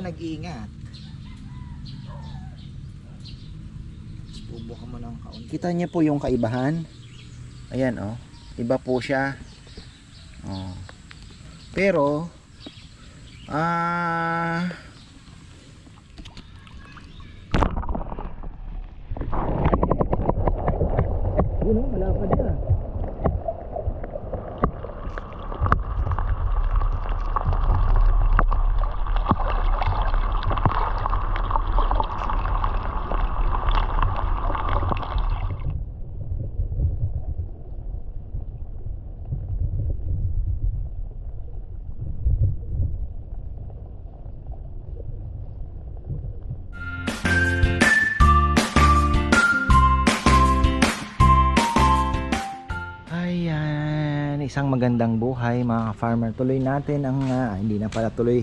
nag-iingat. Subukan mo ng kaunti. Kita niyo po yung kaibahan. Ayan oh. Iba po siya. Oh. Pero ah Yun oh, malapad na. Isang magandang buhay mga farmer. Tuloy natin ang ah, hindi na pala tuloy.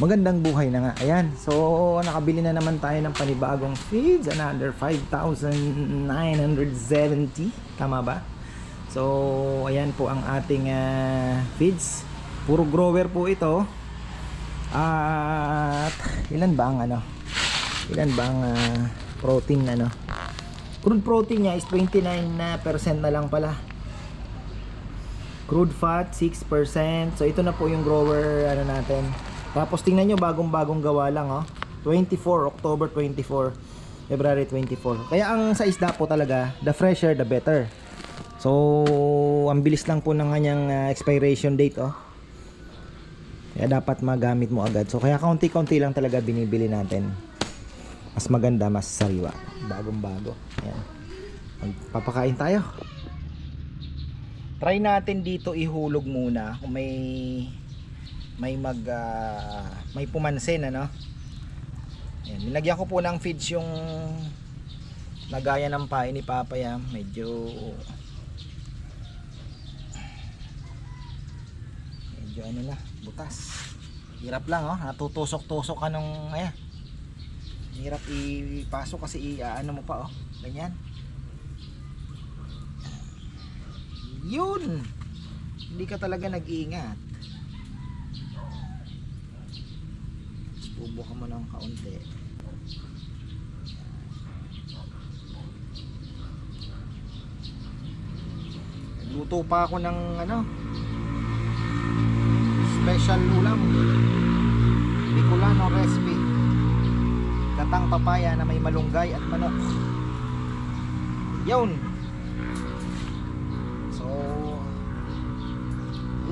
Magandang buhay na nga. Ayan, so nakabili na naman tayo ng panibagong feeds. Another 5,970. Tama ba? So, ayan po ang ating ah, feeds. Puro grower po ito. At ilan ba ang ano? Ilan ba ang ah, protein ano? Crude protein niya is 29% na percent na lang pala. Crude fat 6%. So ito na po yung grower ano natin. Tapos tingnan nyo bagong-bagong gawa lang oh. 24 October 24 February 24. Kaya ang sa isda po talaga, the fresher the better. So ang bilis lang po ng kanyang ah, expiration date oh. Kaya dapat magamit mo agad. So kaya kaunti-kaunti lang talaga binibili natin. Mas maganda, mas sariwa. Bagong-bago. Ayan. Magpapakain tayo. Try natin dito ihulog muna kung may may mag ah, may pumansin ano. Ayan, nilagyan ko po ng feeds yung nagaya ng pain ni Papa yan. Medyo medyo ano na, butas. Hirap lang oh, natutusok-tusok ka nung ayan. Hirap ipasok kasi i ano mo pa oh, ganyan. Yun. Hindi ka talaga nag-iingat. Subukan mo ng kaunti. Luto pa ako ng ano special ulam. Bicolano recipe. Katang papaya na may malunggay at manok. Yun.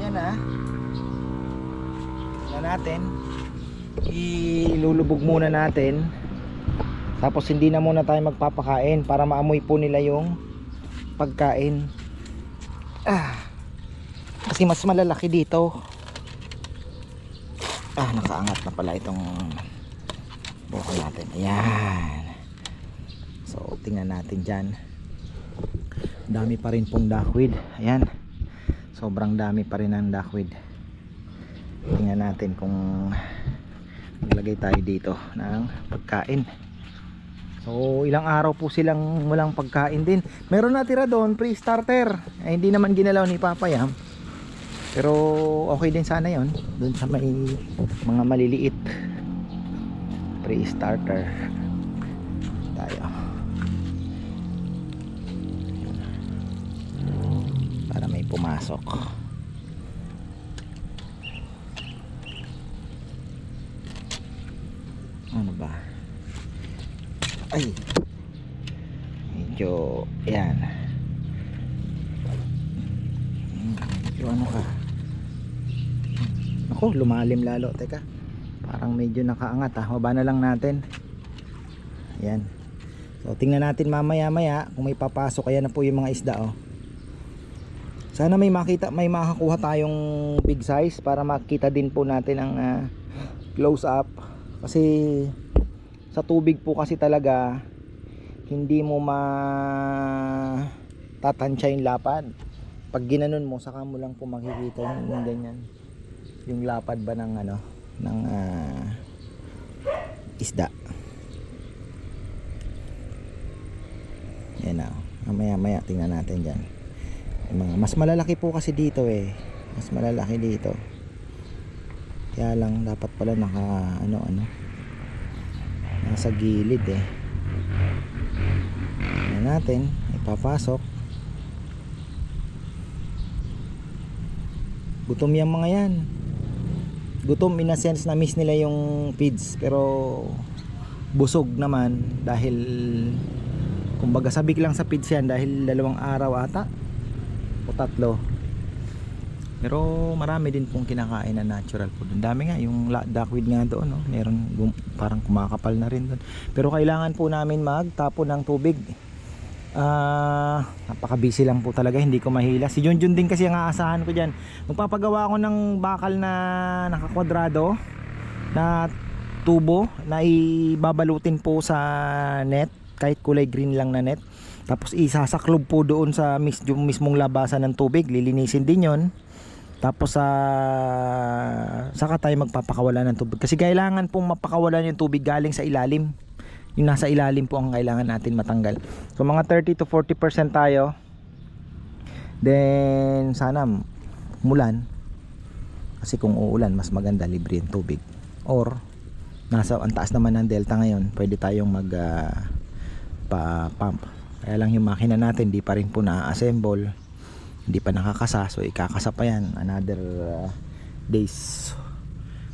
Yan ah. Tignan natin. Ilulubog muna natin. Tapos hindi na muna tayo magpapakain para maamoy po nila yung pagkain. Ah. Kasi mas malalaki dito. Ah, nakaangat na pala itong buko natin. Ayan. So, tingnan natin dyan dami pa rin pong duckweed ayan sobrang dami pa rin ng duckweed tingnan natin kung maglagay tayo dito ng pagkain. So ilang araw po silang walang pagkain din. Meron natira doon pre-starter. Eh, hindi naman ginalaw ni Papa Yam pero okay din sana yon doon sa may mga maliliit pre-starter may pumasok. Ano ba? Ay! Medyo yan medyo ano ka? Ako lumalim lalo. Teka parang medyo nakaangat ha baba na lang natin. Yan so tingnan natin mamaya maya kung may papasok. Kaya na po yung mga isda oh sana may makita, may makakuha tayong big size para makita din po natin ang ah, close up. Kasi sa tubig po kasi talaga hindi mo ma tatansya yung lapad. Pag ginanon mo, saka mo lang po makikita yung, yung ganyan. Yung lapad ba ng ano, ng ah, isda. Yan na. Mamaya maya tingnan natin dyan. Mga mas malalaki po kasi dito eh mas malalaki dito Kaya lang dapat pala naka ano ano nasa gilid eh. Yan natin, ipapasok. Gutom yung mga yan. Gutom in a sense na miss nila yung feeds pero busog naman dahil kumbaga sabik lang sa feeds yan dahil dalawang araw ata o tatlo pero marami din pong kinakain na natural food. Ang dami nga, yung duckweed nga doon, no? meron parang kumakapal na rin doon. Pero kailangan po namin magtapo ng tubig. Ah, napaka-busy lang po talaga, hindi ko mahila. Si Junjun din kasi ang aasahan ko diyan. Magpapagawa ako ng bakal na nakakwadrado na tubo na ibabalutin po sa net kahit kulay green lang na net. Tapos isasaklob po doon sa mis- yung mismong labasan ng tubig, lilinisin din 'yon. Tapos sa saka tayo magpapakawalan ng tubig kasi kailangan pong mapakawalan yung tubig galing sa ilalim. Yung nasa ilalim po ang kailangan natin matanggal. So mga 30 to 40% tayo. Then sana mulan. Kasi kung uulan mas maganda libre yung tubig. Or nasa ang taas naman ng delta ngayon, pwede tayong mag ah, pa pump. Kaya lang yung makina natin di pa rin po na-assemble. Hindi pa nakakasa so ikakasa pa yan. Another uh, days.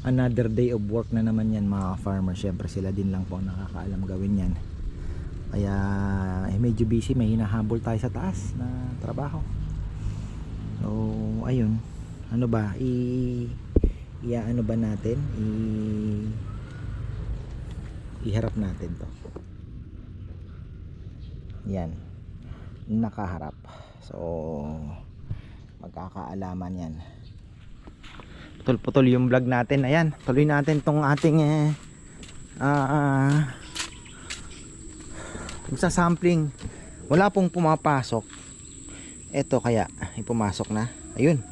Another day of work na naman yan mga farmer. Syempre sila din lang po nakakaalam gawin yan. Kaya eh, medyo busy. May hinahabol tayo sa taas na trabaho. So ayun. Ano ba? I iya ano ba natin? I iharap natin to yan. Nakaharap. So magkakaalaman yan. Putol-putol yung vlog natin. Ayan tuloy natin tong ating eh, ah ah, sa sampling wala pong pumapasok. Eto kaya ipumasok na. Ayun.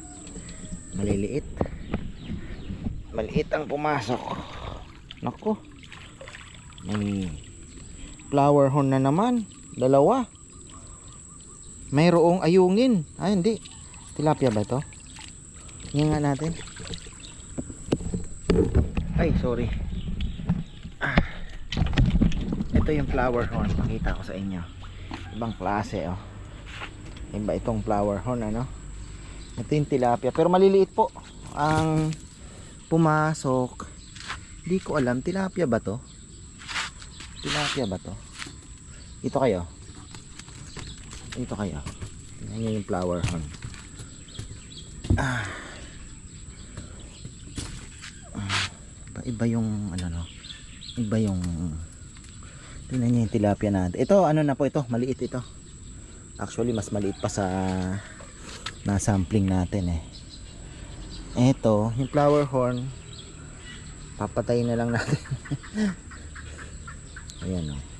Maliliit. Maliit ang pumasok. Nako may flower horn na naman dalawa. Mayroong ayungin. Ay hindi. Tilapia ba ito? Tingnan natin. Ay sorry. Ah. ito yung flower horn. Pakita ko sa inyo. Ibang klase oh. Iba itong flower horn ano? Ito yung tilapia. Pero maliliit po ang pumasok. Hindi ko alam tilapia ba to? Tilapia ba to ito kayo. Ito kayo. Tingnan yung flower horn ah. Ah. iba, yung ano no? Iba yung tingnan nyo yung tilapia natin. Ito ano na po ito? Maliit ito. Actually mas maliit pa sa na sampling natin eh. Ito yung flower horn. Papatayin na lang natin. Ayan o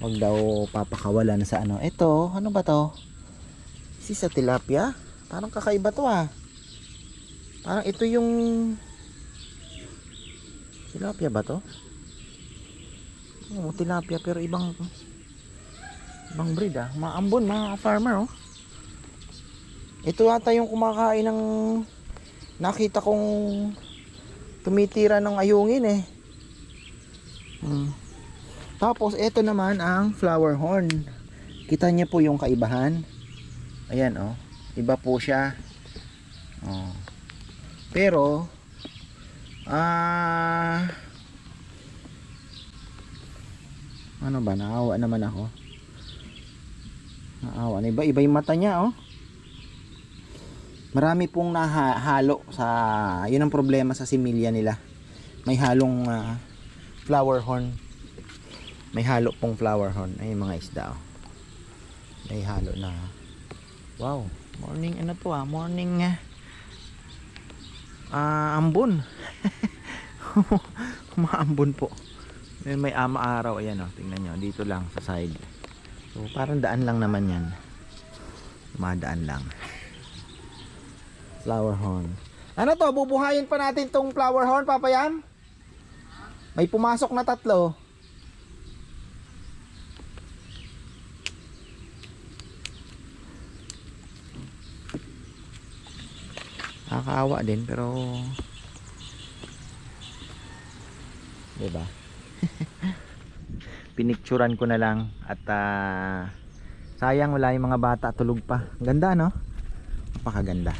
wag daw papakawalan sa ano. Ito ano ba to? Si sa tilapia? Parang kakaiba to ah. Parang ito yung tilapia ba to? Oo, tilapia pero ibang ibang breed ah. Maambon mga farmer oh. Ito ata yung kumakain ng nakita kong tumitira ng ayungin eh. Hmm. Tapos ito naman ang flower horn. Kita niyo po yung kaibahan. Ayan oh. Iba po siya. Oh. Pero ah ano ba naawa naman ako. Naawa. Iba iba yung mata niya oh. Marami pong nahalo sa yun ang problema sa similya nila. May halong ah, flower horn may halo pong flower horn. Ay mga isda oh. may halo na. Wow. Morning ano to ah? Morning ah ah, ambon. Maambon po. May, may ama araw. Ayan oh. Tingnan nyo. Dito lang sa side. So parang daan lang naman yan. Madaan lang. Flower horn. Ano to? Bubuhayin pa natin tong flower horn papayam may pumasok na tatlo Nakakaawa din pero 'Di ba? Pinicturan ko na lang at ah, sayang wala yung mga bata tulog pa. Ganda no? Napakaganda.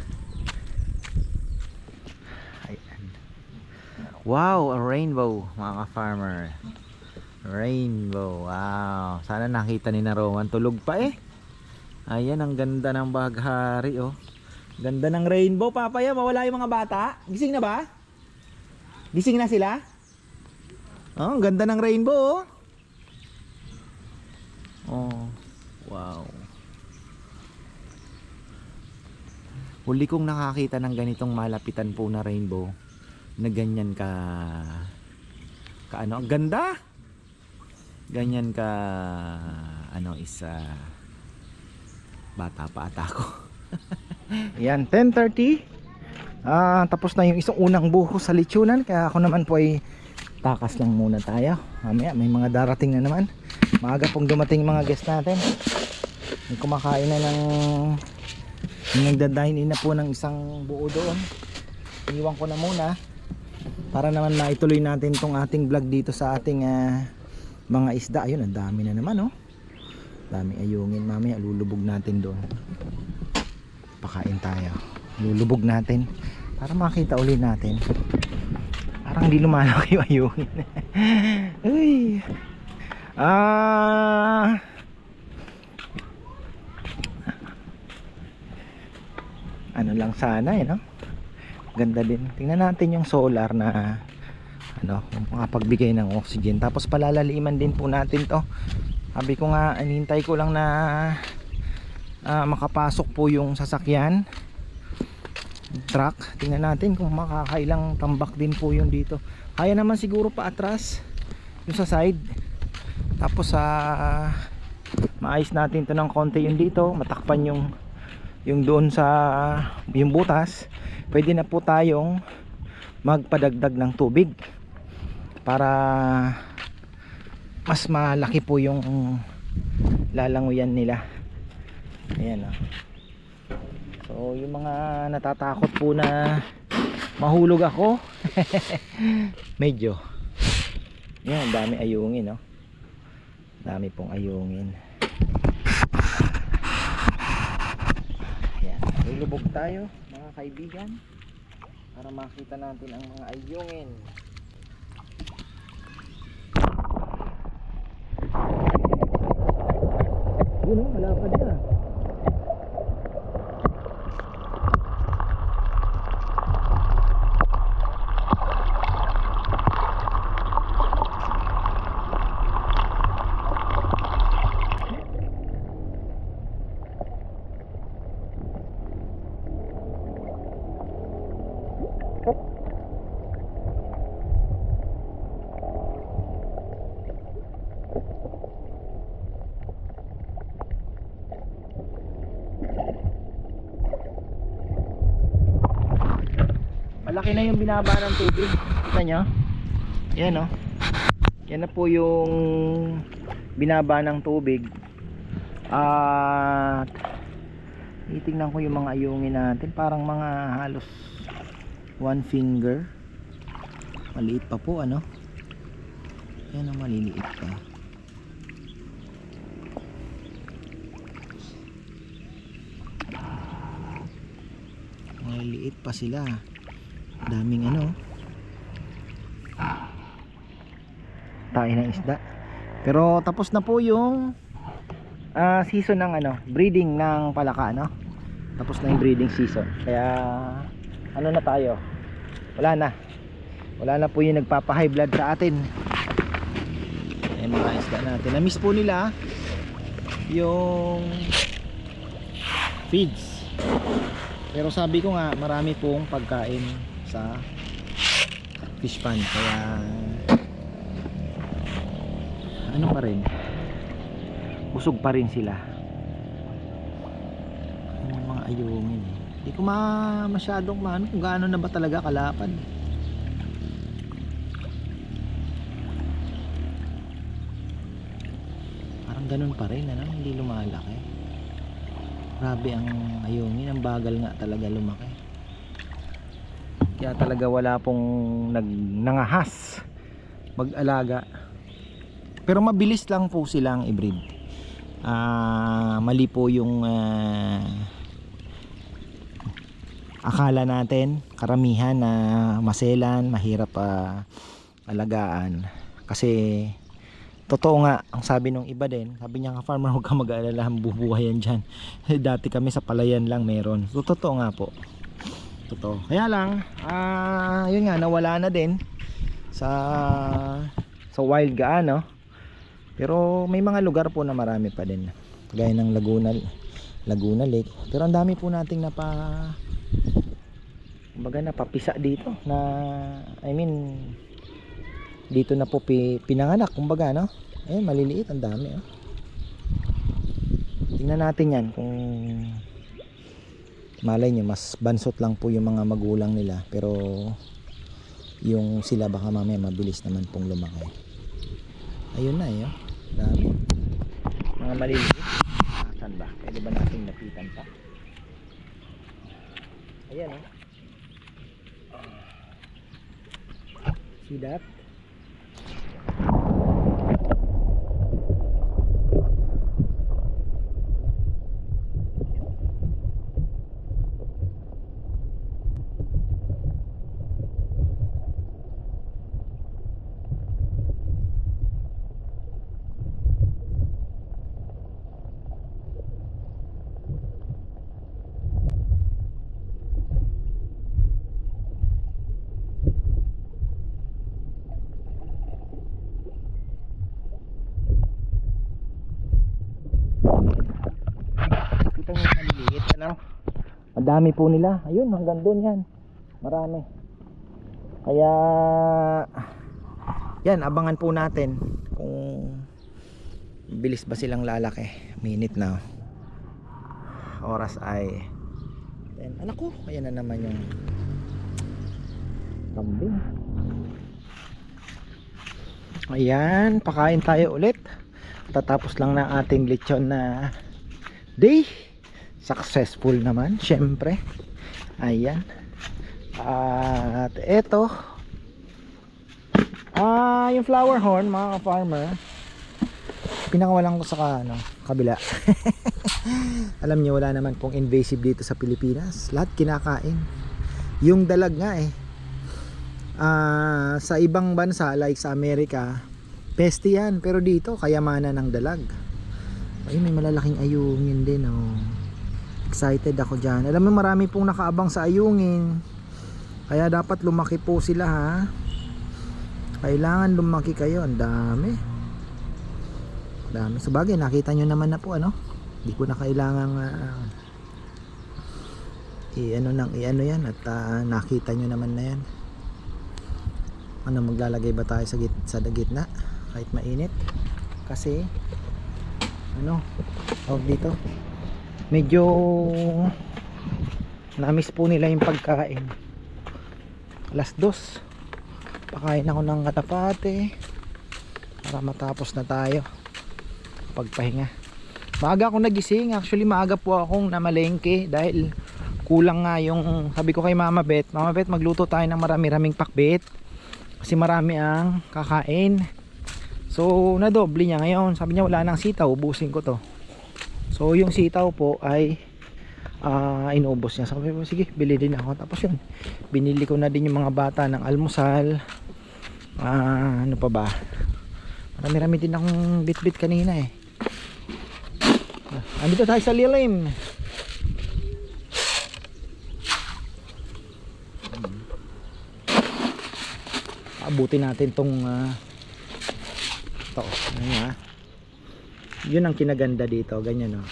Ayan. Wow, a rainbow mga ka-farmer. Rainbow. Wow. Sana nakita ni na Rowan. Tulog pa eh. Ayan, ang ganda ng baghari oh. Ganda ng rainbow. Papaya, mawala yung mga bata. Gising na ba? Gising na sila? Oh, ang ganda ng rainbow oh. Oh, wow. Huli kong nakakita ng ganitong malapitan po na rainbow na ganyan ka ka ano, ang ganda. Ganyan ka ano isa bata pa ata ako. Yan, 10:30. Ah, tapos na yung isang unang buho sa lechonan kaya ako naman po ay takas lang muna tayo. Mamaya may mga darating na naman. Maaga pong dumating mga guest natin. May kumakain na ng nagda-dine in na po ng isang buo doon. Iniwan ko na muna para naman maituloy natin tong ating vlog dito sa ating ah, mga isda. Ayun, ang dami na naman oh. Dami ayungin. Mamaya lulubog natin doon. Pakain tayo. Lulubog natin para makita uli natin. Parang hindi lumalaki yung ayungin. Uy. Ah. ano lang sana eh no ganda din tingnan natin yung solar na ano makapagbigay ng oxygen tapos palalaliman din po natin to sabi ko nga anintay ko lang na ah, makapasok po yung sasakyan. Truck. Tingnan natin kung makakailang tambak din po yun dito. Kaya naman siguro pa atras yung sa side. Tapos sa maayos natin to ng konti yung dito. Matakpan yung yung doon sa yung butas. Pwede na po tayong magpadagdag ng tubig para mas malaki po yung lalanguyan nila ayan o so yung mga natatakot po na mahulog ako medyo yan dami ayungin no dami pong ayungin Ayan, lulubog tayo mga kaibigan para makita natin ang mga ayungin. Yun o, malapad na. Malaki na yung binaba ng tubig. Kita nyo? Yan o. Yan na po yung binaba ng tubig. At titingnan ko yung mga ayungin natin. Parang mga halos one finger. Maliit pa po ano. Yan ang maliliit pa. Maliliit pa sila daming ano. Tayo ng isda. Pero tapos na po yung ah, season ng ano breeding ng palaka no? Tapos na yung breeding season. Kaya ano na tayo? Wala na. Wala na po yung nagpapa high blood sa atin. Yung mga isda natin. Na miss po nila yung feeds. Pero sabi ko nga marami pong pagkain sa fish pond. Kaya ano pa rin? Busog pa rin sila. Yung mga ayungin. Hindi ko ma masyadong maano kung gaano na ba talaga kalapad. Parang ganun pa rin ano? Hindi lumalaki. Grabe ang ayungin. Ang bagal nga talaga lumaki kaya talaga wala pong nag, nangahas mag-alaga. Pero mabilis lang po silang i-breed. Ah, mali po yung ah, akala natin, karamihan na maselan, mahirap pa alagaan. Kasi totoo nga, ang sabi nung iba din, sabi niya nga farmer, huwag ka mag-aalala, bubuhay yan dyan. Dati kami sa palayan lang meron. So totoo nga po. Totoo. Kaya lang, ah, yun nga, nawala na din sa sa wild gaano. Pero may mga lugar po na marami pa din. Gaya ng Laguna, Laguna Lake. Pero ang dami po nating napa kumbaga napapisa dito na I mean dito na po pi, pinanganak kumbaga no eh maliliit ang dami oh. tingnan natin yan kung malay nyo mas bansot lang po yung mga magulang nila pero yung sila baka mamaya mabilis naman pong lumaki. Ayun na eh oh. dami. Mga maliliit. Saan ba? Pwede ba natin lapitan pa? Ayan oh. See that Kita yung maliliit, ano? Ang dami po nila. Ayun, hanggang doon yan. Marami. Kaya, yan, abangan po natin kung bilis ba silang lalaki. Minute na. Oras ay Then, anak ko, ayan na naman yung kambing. Ayan, pakain tayo ulit. Tatapos lang na ating lechon na day. Successful naman syempre. Ayan. At eto ah yung flower horn mga farmer pinakawalan ko sa ano, kabila. Alam niyo wala naman pong invasive dito sa Pilipinas. Lahat kinakain. Yung dalag nga eh ah sa ibang bansa like sa Amerika peste yan pero dito kayamanan ng dalag ay may malalaking ayungin din oh. Excited ako dyan. Alam mo marami pong nakaabang sa ayungin. Kaya dapat lumaki po sila ha. Kailangan lumaki kayo. Ang dami. Dami. Sabagay nakita nyo naman na po ano. Hindi ko na kailangan uh, i-ano nang i-ano yan at ah, nakita nyo naman na yan. Ano maglalagay ba tayo sa, git sa gitna kahit mainit? Kasi ano tawag dito? Medyo namiss po nila yung pagkain. Alas dos. Pakain ako ng katapate para matapos na tayo. Pagpahinga. Maaga ako nagising. Actually maaga po akong namalengke dahil kulang nga yung sabi ko kay mama Bet mama Bet magluto tayo ng marami-raming pakbet kasi marami ang kakain So, nadoble niya ngayon. Sabi niya wala nang sitaw, ubusin ko to. So, yung sitaw po ay ah inubos niya. Sabi ko, sige, bili din ako. Tapos yun, binili ko na din yung mga bata ng almusal. Ah, ano pa ba? Marami-rami din akong bit-bit kanina eh. Ah, Andito tayo sa lilim. Abutin natin tong ah, to ano nga yun ang kinaganda dito. Ganyan oh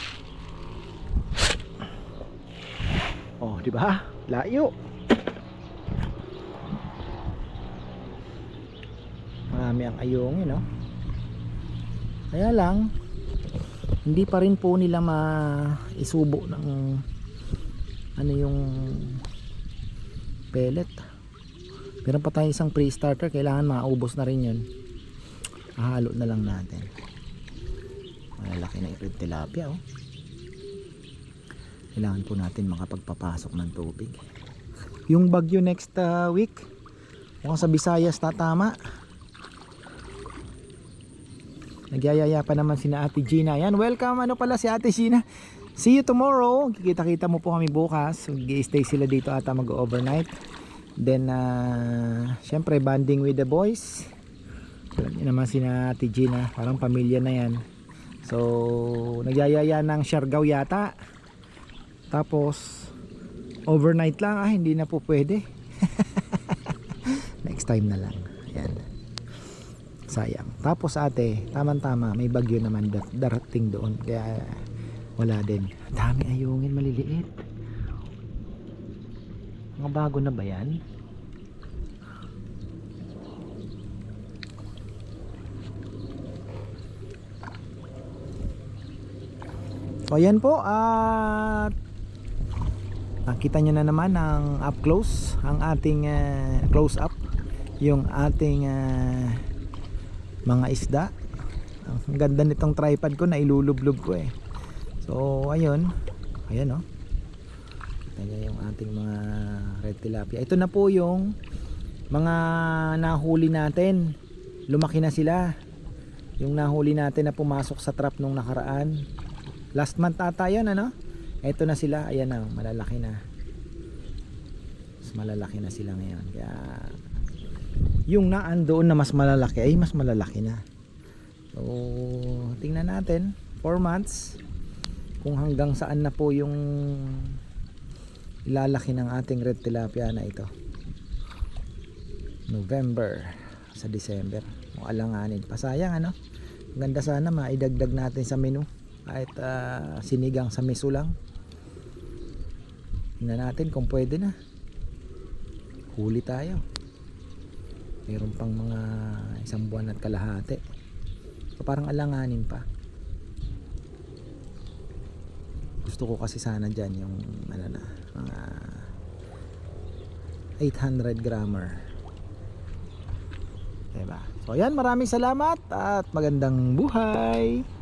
oh di ba? Layo. Marami ang ayungin no? Kaya lang hindi pa rin po nila maisubo ng ano yung pellet. Meron pa tayo isang pre-starter. Kailangan maubos na rin yun hahalo na lang natin malalaki na ito tilapia oh. kailangan po natin makapagpapasok ng tubig yung bagyo next uh, week mukhang sa Visayas tatama Nagyayaya pa naman si Ate Gina. Yan, welcome ano pala si Ate Gina. See you tomorrow. Kikita-kita mo po kami bukas. Mag-stay sila dito ata mag-overnight. Then, uh, syempre, banding with the boys. Niyo naman si na Ate Gina. Parang pamilya na yan. So, nagyayaya ng Siargao yata. Tapos, overnight lang. Ah, hindi na po pwede. Next time na lang. Yan. Sayang. Tapos ate, tamang-tama, may bagyo naman dar- darating doon. Kaya wala din. Dami ayungin maliliit. Mga bago na ba yan? So ayan po at nakita nyo na naman ang up close ang ating ah, close up yung ating ah, mga isda. Ang ganda nitong tripod ko na ilulublob ko eh. So ayun. Ayan oh. Kita nyo yung ating mga red tilapia. Ito na po yung mga nahuli natin. Lumaki na sila. Yung nahuli natin na pumasok sa trap nung nakaraan last month ata yun ano? Ito na sila. Ayan na malalaki na. Mas malalaki na sila ngayon. Kaya yung naan doon na mas malalaki ay mas malalaki na. So tingnan natin. 4 months. Kung hanggang saan na po yung ilalaki ng ating red tilapia na ito. November sa December. O alanganin pa. Sayang ano? Ganda sana maidagdag natin sa menu kahit ah, sinigang sa miso lang. Tingnan natin kung pwede na. Huli tayo. Meron pang mga isang buwan at kalahati. So parang alanganin pa. Gusto ko kasi sana dyan yung ano na mga 800 grammer. Diba? So yan maraming salamat at magandang buhay